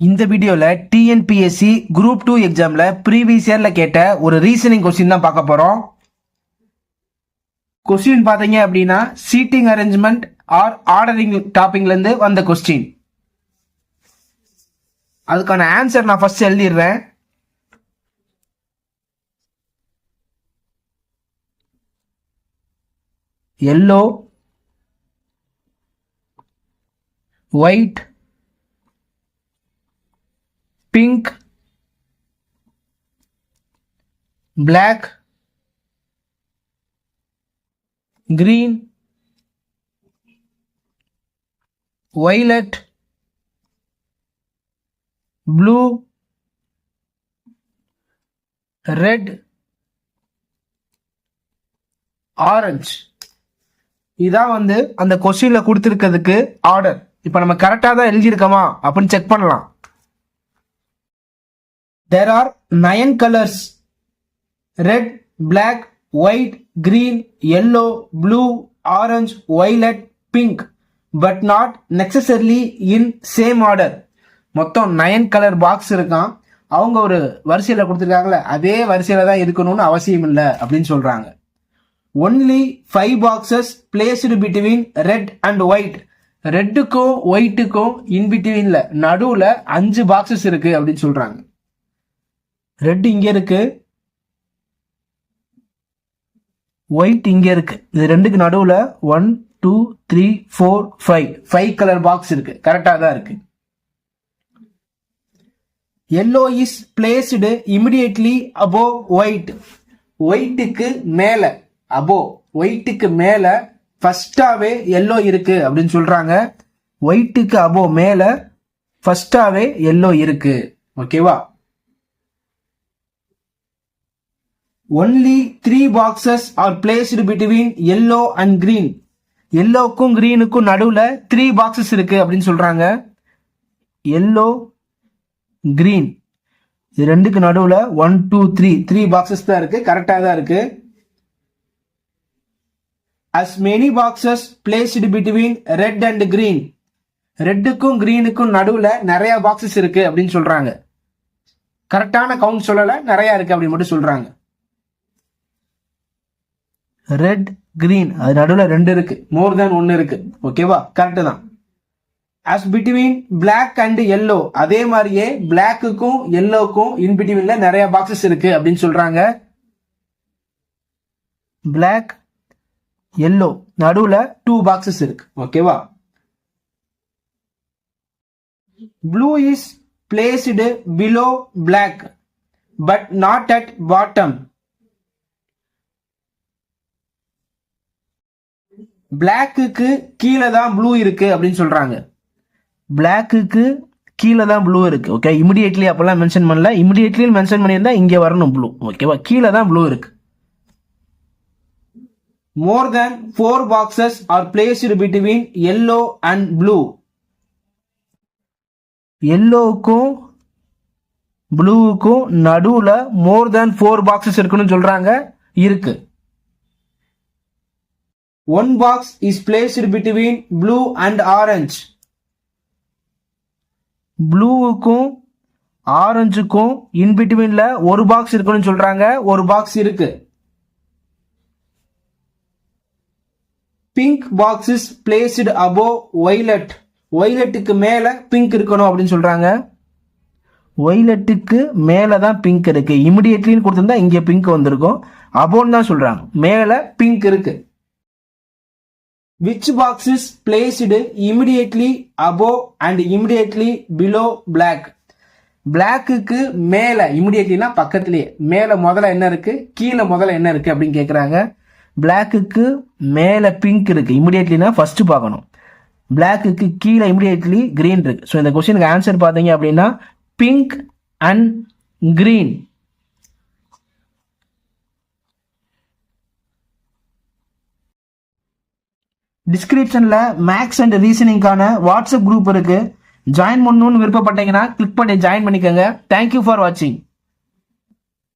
இந்த வீடியோவில் TNPSC group two எக்ஸாமில் ப்ரீவியஸ் இயரில் கேட்ட ஒரு ரீசனிங் கொஸ்டின் தான் பார்க்க போகிறோம் கொஸ்டின் பார்த்தீங்க அப்படின்னா சீட்டிங் அரேஞ்ச்மெண்ட் ஆர் ஆர்டரிங் டாப்பிங்லேருந்து வந்த கொஸ்டின் அதுக்கான ஆன்சர் நான் first எழுதிடுறேன். Yellow white pink black green violet blue red orange இதான் வந்து அந்த கொஸ்டினில் கொடுத்துருக்கிறதுக்கு ஆர்டர் இப்போ நம்ம கரெக்டாக தான் எழுதியிருக்கோமா? அப்படின்னு செக் பண்ணலாம். There are nine colors. Red black white green yellow blue orange violet pink. But not necessarily in same order. மொத்தம் நயன் கலர் பாக்ஸ் இருக்கான். அவங்க ஒரு வரிசையில் கொடுத்துருக்காங்களே அதே வரிசையில் தான் இருக்கணும்னு அவசியம் இல்லை அப்படின்னு சொல்கிறாங்க only five boxes placed between red and white ரெட்டுக்கும் ஒயிட்டுக்கும் இன்பிட்வீனில் நடுவில் அஞ்சு பாக்ஸஸ் இருக்குது அப்படின்னு சொல்கிறாங்க ரெட் இங்கே இருக்கு. ஒயிட் இங்கே இருக்கு. இது ரெண்டுக்கு நடுவில் one two three four five five colour box இருக்கு. கரெக்டாக தான் இருக்கு. Yellow is placed immediately above white ஒயிட்டுக்கு மேலே அபோ ஒயிட்டுக்கு மேலே ஃபஸ்ட்டாகவே எல்லோ இருக்கு அப்படின்னு சொல்கிறாங்க ஒயிட்டுக்கு அபோ மேலே ஃபஸ்ட்டாகவே எல்லோ இருக்கு. ஓகேவா only three boxes are placed between yellow and green எல்லோக்கும் கிரீனுக்கும் நடுவில் த்ரீ பாக்ஸஸ் இருக்கு அப்படின்னு சொல்றாங்க. எல்லோ கிரீன் இது ரெண்டுக்கு நடுவில் one two three three boxes தான் இருக்கு. கரெக்டாக தான் இருக்கு. As many boxes placed between red and green ரெட்டுக்கும் கிரீனுக்கும் நடுவில் நிறைய பாக்ஸஸ் இருக்கு அப்படின்னு சொல்றாங்க. கரெக்டான கவுண்ட் சொல்லலை. நிறைய இருக்கு அப்படின்னு மட்டும் சொல்றாங்க. ரெட் கிரீன் அது நடுவில் ரெண்டு இருக்கு. மோர் தேன் ஒன்று இருக்கு. ஓகேவா கரெக்டு தான். As between black and yellow அதே மாதிரியே பிளாக்குக்கும் எல்லோக்கும் இன் பிட்வீன்ல நிறைய பாக்ஸஸ் இருக்கு அப்படின்னு சொல்றாங்க. பிளாக் எல்லோ நடுவில் டூ பாக்ஸஸ் இருக்கு. ஓகேவா blue is placed below black but not at bottom பிளாக்குக்கு கீழே தான் ப்ளூ இருக்கு அப்படின்னு சொல்றாங்க. பிளாக்குக்கு கீழே தான் ப்ளூ இருக்கு. ஓகே இமிடியேட்லி அப்பெல்லாம் மென்ஷன் பண்ணல. இமிடியேட்லி மென்ஷன் பண்ணியிருந்தா இங்கே வரணும் ப்ளூ ஓகேவா கீழே தான் ப்ளூ இருக்கு. More than four boxes are placed between yellow and blue எல்லோவுக்கும் ப்ளூவுக்கும் நடுவில் மோர் தேன் ஃபோர் பாக்ஸஸ் இருக்குன்னு சொல்கிறாங்க இருக்குது one box is placed between blue and orange ப்ளூவுக்கும் ஆரஞ்சுக்கும் இன்பிட்வீன்ல ஒரு பாக்ஸ் இருக்குன்னு சொல்றாங்க. ஒரு பாக்ஸ் இருக்கு. Pink box is placed above violet ஒய்லெட்டுக்கு மேல பிங்க் இருக்கணும் அப்படின்னு சொல்றாங்க. ஒய்லெட்டுக்கு மேல தான் பிங்க் இருக்கு. இமிடியட்லின்னு கொடுத்துருந்தா இங்க பிங்க் வந்திருக்கும். அபோன்னு தான் சொல்றாங்க. மேல பிங்க் இருக்கு. Which boxes placed immediately above and immediately below block பிளாக்குக்கு மேலே இமிடியட்லினா பக்கத்துலேயே. மேலே முதல்ல என்ன இருக்கு? கீழே முதல்ல என்ன இருக்கு அப்படின்னு கேட்குறாங்க பிளாக்குக்கு மேலே பிங்க் இருக்கு. இமிடியட்லினா ஃபர்ஸ்ட் பார்க்கணும். பிளாக்குக்கு கீழே இமிடியட்லி க்ரீன் இருக்கு. ஸோ இந்த கொஸ்டினுக்கு ஆன்சர் பார்த்தீங்க அப்படின்னா பிங்க் அண்ட் க்ரீன் டிஸ்கிரிப்ஷனில் மேக்ஸ் அண்ட் ரீசனிங்கான வாட்ஸ்அப் குரூப் இருக்குது ஜாயின் பண்ணணும்னு விருப்பப்பட்டீங்கன்னா கிளிக் பண்ணி ஜாயின் பண்ணிக்கோங்க. தேங்க்யூ ஃபார் வாட்சிங்